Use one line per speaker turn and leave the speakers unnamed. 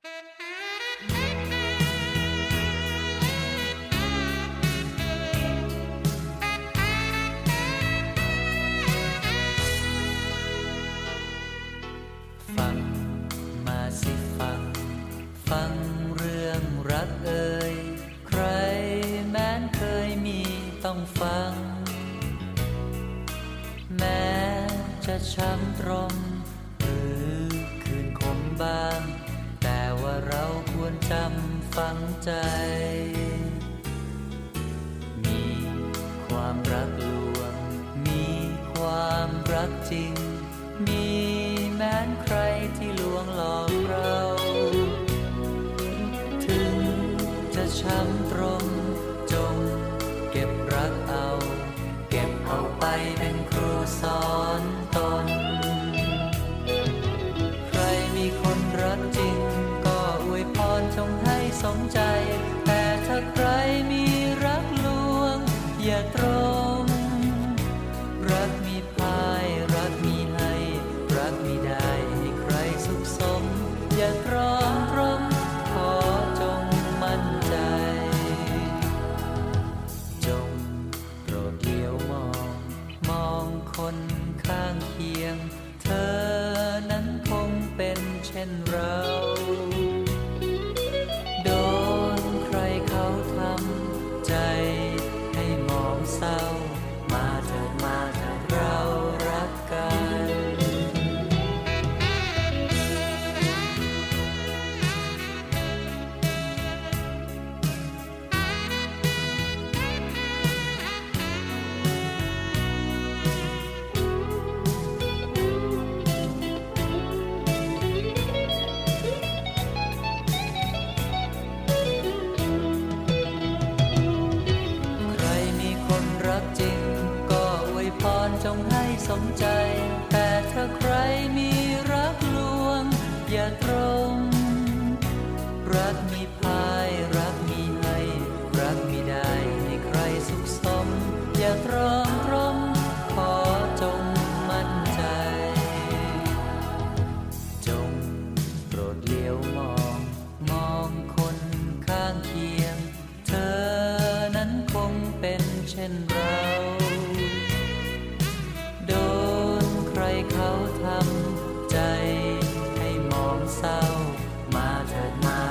ฟังมาสิฟัง ฟังเรื่องรักเอ่ยใครแม้นเคยมีต้องฟัง แม้จะช้ำตรม หรือคืนคมบา วรจำฝังใจ มีความรักลวง มีความรักจริง มีแม้นใครที่ลวงหลอกเรา ถึงจะช้ำตรมจง เก็บรักเอา เก็บเอาไปเป็นครูสอนตน สมใจ แต่ถ้าใครมีรักลวง อย่าตรง รักมีพาย รักมีให้ รักมีได้ให้ใครสุขสม อย่าตรอมตรมขอจงมั่นใจ จงโปรดเลี้ยวมอง มองคนข้างเคียง เธอนั้นคงเป็นเช่นเรา งใจ แต่ถ้าใครมีรักลวง อย่าตรง รักมีพาย รักมีให้ รักมีได้ให้ใครสุขสม อย่าตรอมตร my